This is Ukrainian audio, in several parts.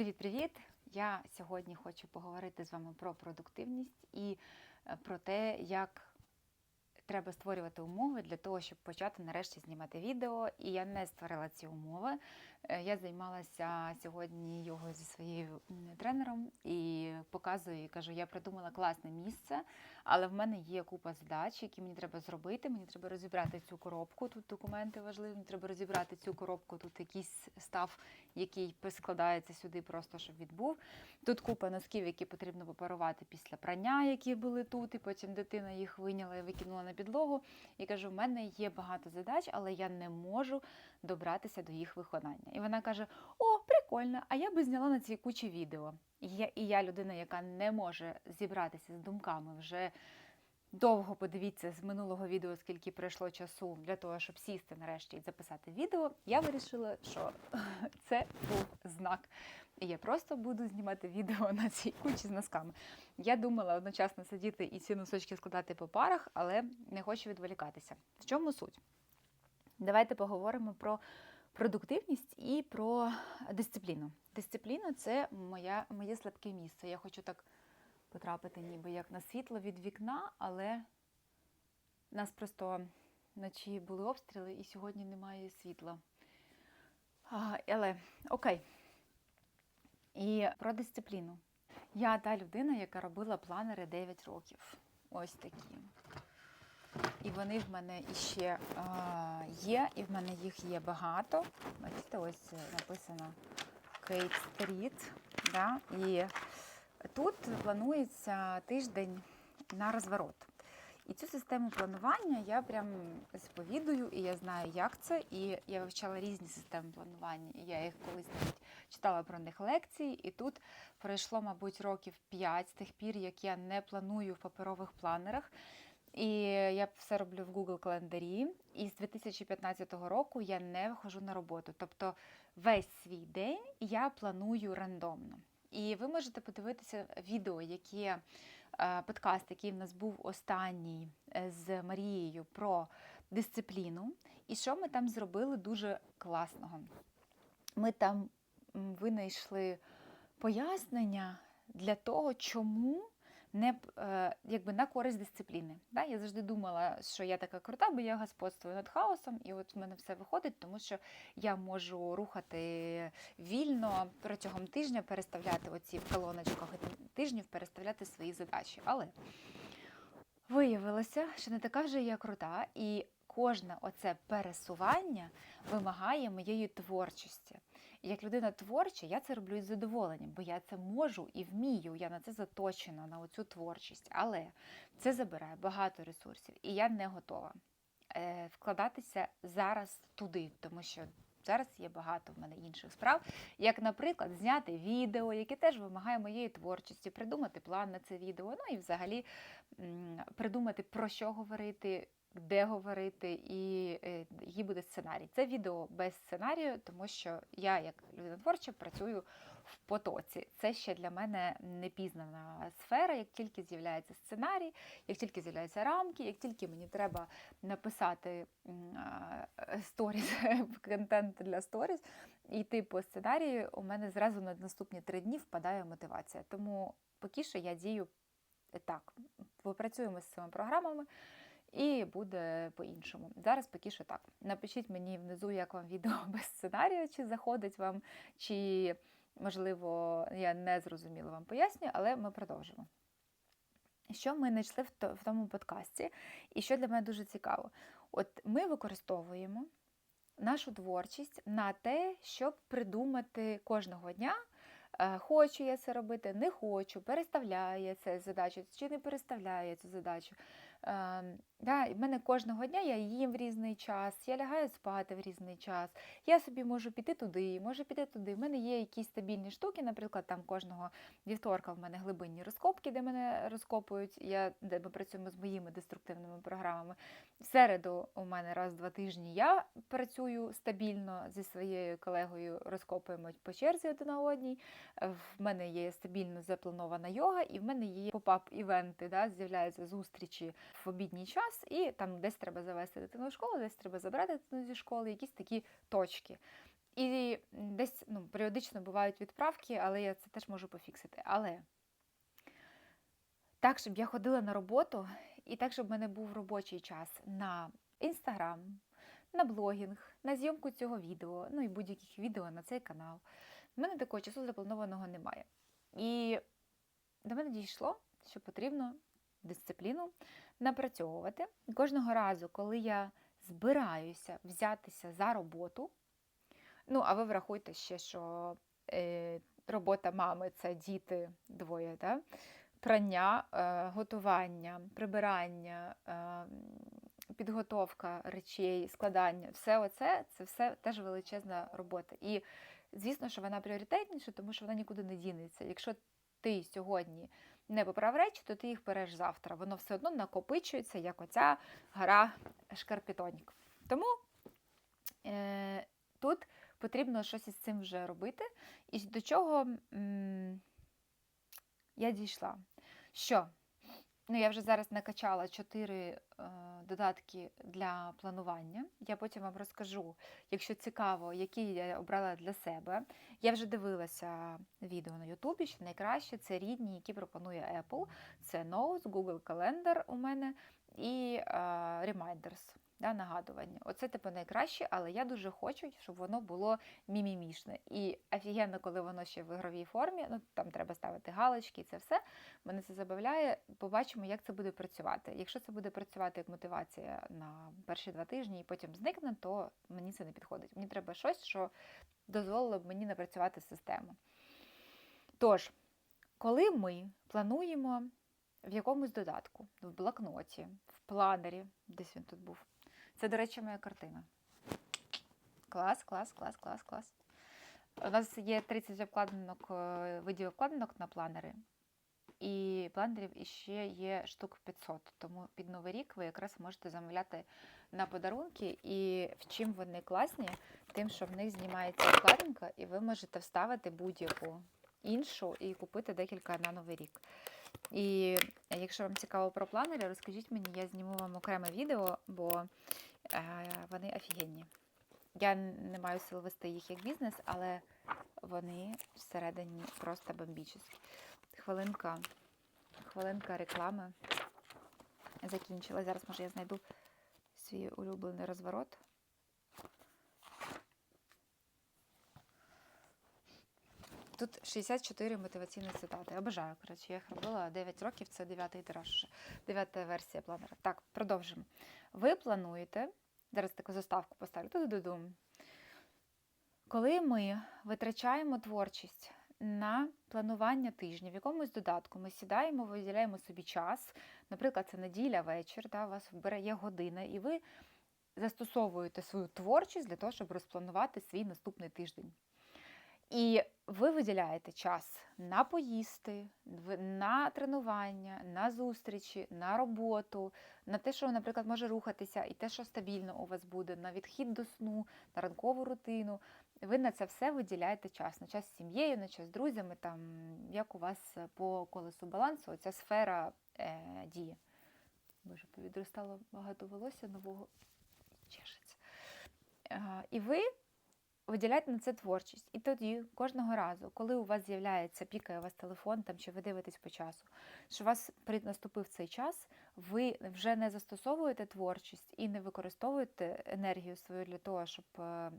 Привіт-привіт! Я сьогодні хочу поговорити з вами про продуктивність і е, про те, як треба створювати умови для того, щоб почати нарешті знімати відео. І я не створила ці умови. Е, Я займалася сьогодні його зі своєю тренером і показую, і кажу, я придумала класне місце, але в мене є купа задач, які мені треба зробити. Мені треба розібрати цю коробку. Тут документи важливі. Мені треба розібрати цю коробку. Тут якийсь став, який складається сюди, просто щоб відбув. Тут купа носків, які потрібно попарувати після прання, які були тут, і потім дитина їх виняла і викинула на підлогу. І кажу, в мене є багато задач, але я не можу добратися до їх виконання. І вона каже: О, прикольно! А я би зняла на цій кучі відео. І я, і я людина, яка не може зібратися з думками вже. Довго подивіться з минулого відео, скільки пройшло часу для того, щоб сісти нарешті і записати відео. Я вирішила, що це був знак. І я просто буду знімати відео на цій кучі з носками. Я думала одночасно сидіти і ці носочки складати по парах, але не хочу відволікатися. В чому суть? Давайте поговоримо про продуктивність і про дисципліну. Дисципліна це моя, моє слабке місце. Я хочу так потрапити ніби як на світло від вікна, але нас просто вночі були обстріли і сьогодні немає світла. А, але окей. І про дисципліну. Я та людина, яка робила планери 9 років. Ось такі. І вони в мене іще є, і в мене їх є багато. Бачите, ось написано Кейт Стріт. Да? І тут планується тиждень на розворот. І цю систему планування я прям сповідую, і я знаю, як це. І я вивчала різні системи планування. І я їх колись навіть читала про них лекції. І тут пройшло, мабуть, років 5 з тих пір, як я не планую в паперових планерах. І я все роблю в Google календарі. І з 2015 року я не виходжу на роботу. Тобто весь свій день я планую рандомно. І ви можете подивитися відео, яке е, подкаст, який в нас був останній е, з Марією про дисципліну. І що ми там зробили дуже класного. Ми там винайшли пояснення для того, чому не е, якби на користь дисципліни. Да? Я завжди думала, що я така крута, бо я господствую над хаосом, і от в мене все виходить, тому що я можу рухати вільно протягом тижня, переставляти оці в колоночках тижнів, переставляти свої задачі. Але виявилося, що не така вже я крута, і кожне оце пересування вимагає моєї творчості. І як людина творча, я це роблю із задоволенням, бо я це можу і вмію. Я на це заточена, на оцю творчість. Але це забирає багато ресурсів, і я не готова е, вкладатися зараз туди, тому що. Зараз є багато в мене інших справ, як, наприклад, зняти відео, яке теж вимагає моєї творчості, придумати план на це відео, ну і взагалі придумати про що говорити, де говорити, і е, який буде сценарій. Це відео без сценарію, тому що я, як людина творча, працюю в потоці. Це ще для мене непізнана сфера. Як тільки з'являється сценарій, як тільки з'являються рамки, як тільки мені треба написати сторіс, контент для сторіс, йти по сценарію, у мене зразу на наступні три дні впадає мотивація. Тому поки що я дію так. Попрацюємо з цими програмами. І буде по-іншому. Зараз поки так. Напишіть мені внизу, як вам відео без сценарію, чи заходить вам, чи, можливо, я не зрозуміла вам пояснюю, але ми продовжимо. Що ми знайшли в тому подкасті, і що для мене дуже цікаво, от ми використовуємо нашу творчість на те, щоб придумати кожного дня. е, Хочу я це робити, не хочу, переставляю я цю задачу чи не переставляю я цю задачу. Да, і в мене кожного дня я їм в різний час, я лягаю спати в різний час. Я собі можу піти туди, можу піти туди. В мене є якісь стабільні штуки, наприклад, там кожного вівторка в мене глибинні розкопки, де мене розкопують, я, де ми працюємо з моїми деструктивними програмами. В середу у мене раз два тижні я працюю стабільно зі своєю колегою, розкопуємо по черзі один одній. В мене є стабільно запланована йога, і в мене є поп-ап-івенти, да, з'являються зустрічі в обідній час, і там десь треба завести дитину в школу, десь треба забрати дитину зі школи, якісь такі точки. І десь ну, періодично бувають відправки, але я це теж можу пофіксити. Але так, щоб я ходила на роботу, і так, щоб в мене був робочий час на інстаграм, на блогінг, на зйомку цього відео, ну і будь-яких відео на цей канал. У мене такого часу запланованого немає. І до мене дійшло, що потрібно дисципліну напрацьовувати. Кожного разу, коли я збираюся взятися за роботу, ну, а ви врахуйте ще, що е, робота мами це діти двоє, да? прання, е, готування, прибирання, е, підготовка речей, складання, все оце це все теж величезна робота. І звісно, що вона пріоритетніша, тому що вона нікуди не дінеться. Якщо ти сьогодні не поправ речі, то ти їх береш завтра. Воно все одно накопичується, як оця гора шкарпітонік. Тому е, тут потрібно щось із цим вже робити. І до чого м я дійшла? Що? Ну, я вже зараз накачала 4 е, додатки для планування. Я потім вам розкажу, якщо цікаво, які я обрала для себе. Я вже дивилася відео на Ютубі, що найкраще це рідні, які пропонує Apple. Це Notes, Google Calendar у мене і е, Reminders да, нагадування. Оце типу найкраще, але я дуже хочу, щоб воно було мімімішне. І офігенно, коли воно ще в ігровій формі, ну там треба ставити галочки і це все. Мене це забавляє. Побачимо, як це буде працювати. Якщо це буде працювати як мотивація на перші два тижні і потім зникне, то мені це не підходить. Мені треба щось, що дозволило б мені напрацювати систему. Тож, коли ми плануємо в якомусь додатку, в блокноті, в планері, десь він тут був, це, до речі, моя картина. Клас, клас, клас, клас, клас. У нас є 30 обкладинок, е, видів обкладинок на планери. І планерів іще є штук 500. Тому під Новий рік ви якраз можете замовляти на подарунки. І в чим вони класні, тим, що в них знімається обкладинка, і ви можете вставити будь-яку іншу і купити декілька на Новий рік. І якщо вам цікаво про планери, розкажіть мені, я зніму вам окреме відео, бо Е, вони офігенні. Я не маю сил вести їх як бізнес, але вони всередині просто бомбічні. Хвилинка, хвилинка реклами закінчила. Зараз, може, я знайду свій улюблений розворот. Тут 64 мотиваційні цитати. Обожаю, коротше, я їх робила 9 років, це 9 тираж, 9-та версія планера. Так, продовжимо. Ви плануєте, зараз таку заставку поставлю, туду Коли ми витрачаємо творчість на планування тижня в якомусь додатку, ми сідаємо, виділяємо собі час, наприклад, це неділя, вечір, да, у вас є година, і ви застосовуєте свою творчість для того, щоб розпланувати свій наступний тиждень. І ви виділяєте час на поїсти, на тренування, на зустрічі, на роботу, на те, що, наприклад, може рухатися, і те, що стабільно у вас буде, на відхід до сну, на ранкову рутину. Ви на це все виділяєте час, на час з сім'єю, на час з друзями, там, як у вас по колесу балансу, ця сфера е, діє. Боже, повідростало багато волосся нового чешеться. Е, і ви виділяйте на це творчість. І тоді кожного разу, коли у вас з'являється, пікає у вас телефон, там чи ви дивитесь по часу, що у вас наступив цей час, ви вже не застосовуєте творчість і не використовуєте енергію свою для того, щоб е,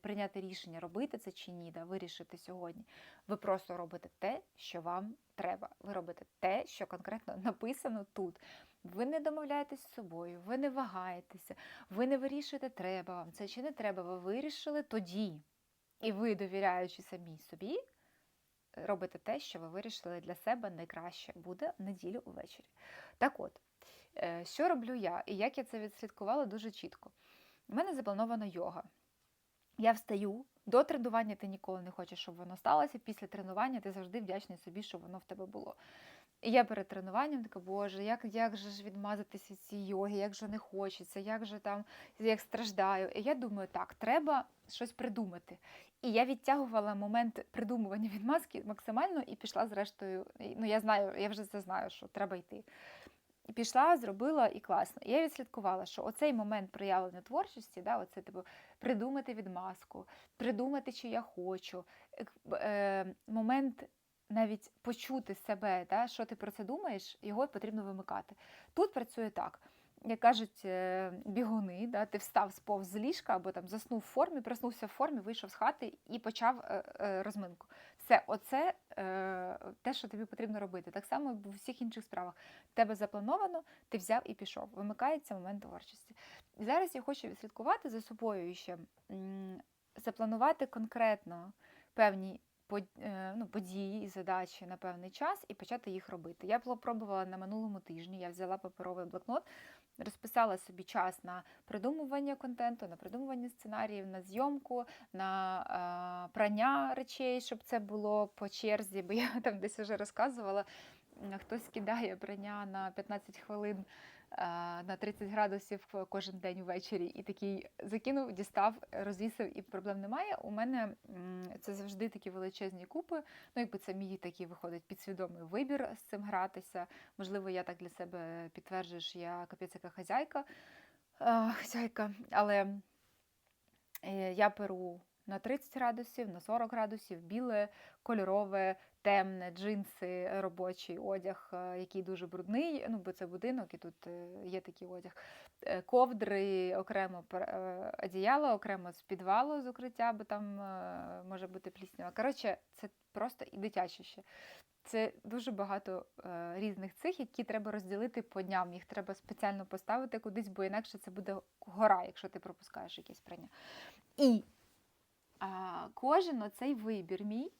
прийняти рішення, робити це чи ні, да, вирішити сьогодні. Ви просто робите те, що вам треба. Ви робите те, що конкретно написано тут. Ви не домовляєтесь з собою, ви не вагаєтеся, ви не вирішуєте, треба вам це чи не треба. Ви вирішили тоді. І ви, довіряючи самій собі, робите те, що ви вирішили для себе найкраще буде неділю увечері. Так от, е, що роблю я і як я це відслідкувала дуже чітко. У мене запланована йога. Я встаю. До тренування ти ніколи не хочеш, щоб воно сталося. Після тренування ти завжди вдячний собі, що воно в тебе було. І я перед тренуванням така, боже, як як же ж відмазатись від цієї йоги, як же не хочеться, як же там як страждаю. І я думаю, так, треба щось придумати. І я відтягувала момент придумування відмазки максимально і пішла зрештою. Ну, я знаю, я вже це знаю, що треба йти. Пішла, зробила і класно. Я відслідкувала, що оцей момент проявлення творчості, да, оце типу, придумати відмазку, придумати, чи я хочу, е, е, момент навіть почути себе, да, що ти про це думаєш, його потрібно вимикати. Тут працює так. Як кажуть е, бігуни, да, ти встав з ліжка або там заснув в формі, проснувся в формі, вийшов з хати і почав е, розминку. Все, оце е, те, що тобі потрібно робити. Так само в усіх інших справах. Тебе заплановано, ти взяв і пішов. Вимикається момент творчості. Зараз я хочу відслідкувати за собою ще запланувати конкретно певні е, ну, події і задачі на певний час і почати їх робити. Я пробувала на минулому тижні, я взяла паперовий блокнот, розписала собі час на придумування контенту, на придумування сценаріїв, на зйомку, на е, прання речей, щоб це було по черзі, бо я там десь вже розказувала. Хтось кидає прання на 15 хвилин на 30 градусів кожен день ввечері, і такий закинув, дістав, розвісив, і проблем немає. У мене це завжди такі величезні купи. Ну, якби це мій такий виходить підсвідомий вибір з цим гратися. Можливо, я так для себе підтверджую, що я капець яка хазяйка, е, хазяйка, але е, я беру на 30 градусів, на 40 градусів, біле, кольорове, темне, джинси, робочий одяг, е, який дуже брудний, ну, бо це будинок, і тут е, є такий одяг. Е, Ковдри, окремо е, одіяло, окремо з підвалу з укриття, бо там е, може бути пліснява. Коротше, це просто і дитяче ще. Це дуже багато е, різних цих, які треба розділити по дням. Їх треба спеціально поставити кудись, бо інакше це буде гора, якщо ти пропускаєш якісь прання. І а, кожен оцей вибір мій е,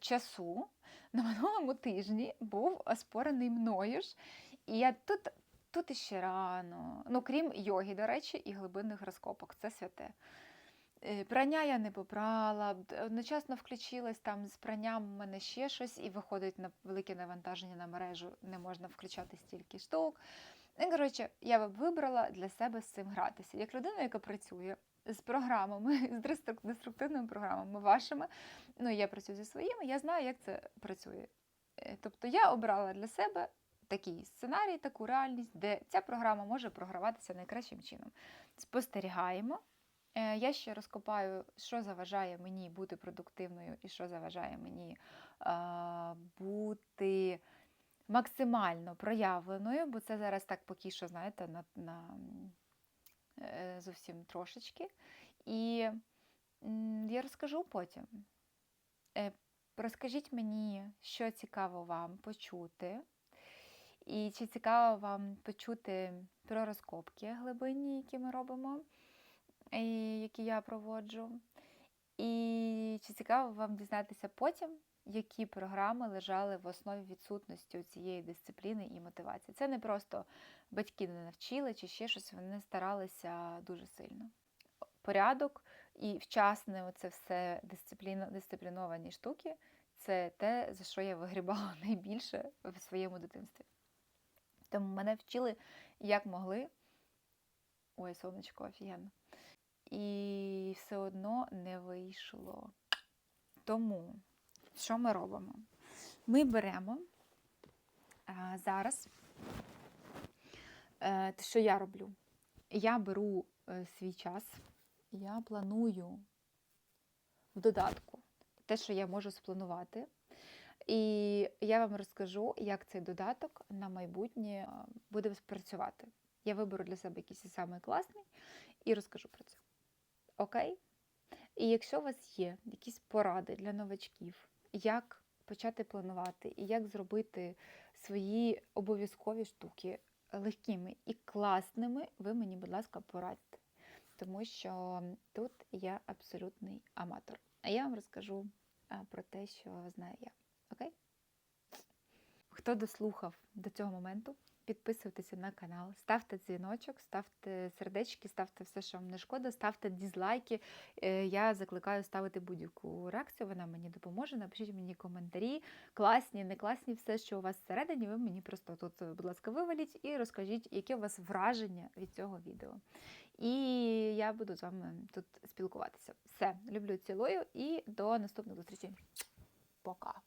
часу на минулому тижні був оспорений мною ж. І я тут, тут іще рано. Ну, крім йоги, до речі, і глибинних розкопок. Це святе. Е, Прання я не попрала, одночасно включилась там з пранням у мене ще щось, і виходить на велике навантаження на мережу, не можна включати стільки штук. І, коротше, я б вибрала для себе з цим гратися. Як людина, яка працює з програмами, з деструктивними програмами вашими, ну я працюю зі своїми, я знаю, як це працює. Е, Тобто я обрала для себе такий сценарій, таку реальність, де ця програма може програватися найкращим чином. Спостерігаємо. Е, Я ще розкопаю, що заважає мені бути продуктивною і що заважає мені а, бути максимально проявленою, бо це зараз так поки що, знаєте, на, на е, зовсім трошечки. І я розкажу потім. Е, Розкажіть мені, що цікаво вам почути. І чи цікаво вам почути про розкопки глибинні, які ми робимо, і які я проводжу. І чи цікаво вам дізнатися потім, які програми лежали в основі відсутності цієї дисципліни і мотивації. Це не просто батьки не навчили чи ще щось, вони старалися дуже сильно. Порядок і вчасне оце все дисципліно, дисципліновані штуки це те, за що я вигрібала найбільше в своєму дитинстві. Тому мене вчили як могли. Ой, сонечко, офігенно. І все одно не вийшло. Тому, що ми робимо? Ми беремо а, зараз, е, те, що я роблю. Я беру е, свій час, я планую в додатку те, що я можу спланувати. І я вам розкажу, як цей додаток на майбутнє буде спрацювати. Я виберу для себе якийсь самий класний і розкажу про це. Окей? І якщо у вас є якісь поради для новачків, як почати планувати і як зробити свої обов'язкові штуки легкими і класними, ви мені, будь ласка, порадьте. Тому що тут я абсолютний аматор. А я вам розкажу про те, що знаю я. Окей? Хто дослухав до цього моменту, підписуйтеся на канал, ставте дзвіночок, ставте сердечки, ставте все, що вам не шкода, ставте дізлайки. Е, Я закликаю ставити будь-яку реакцію, вона мені допоможе. Напишіть мені коментарі, класні, не класні, все, що у вас всередині, ви мені просто тут, будь ласка, виваліть і розкажіть, яке у вас враження від цього відео. І я буду з вами тут спілкуватися. Все, люблю, цілую і до наступних зустрічей. Пока!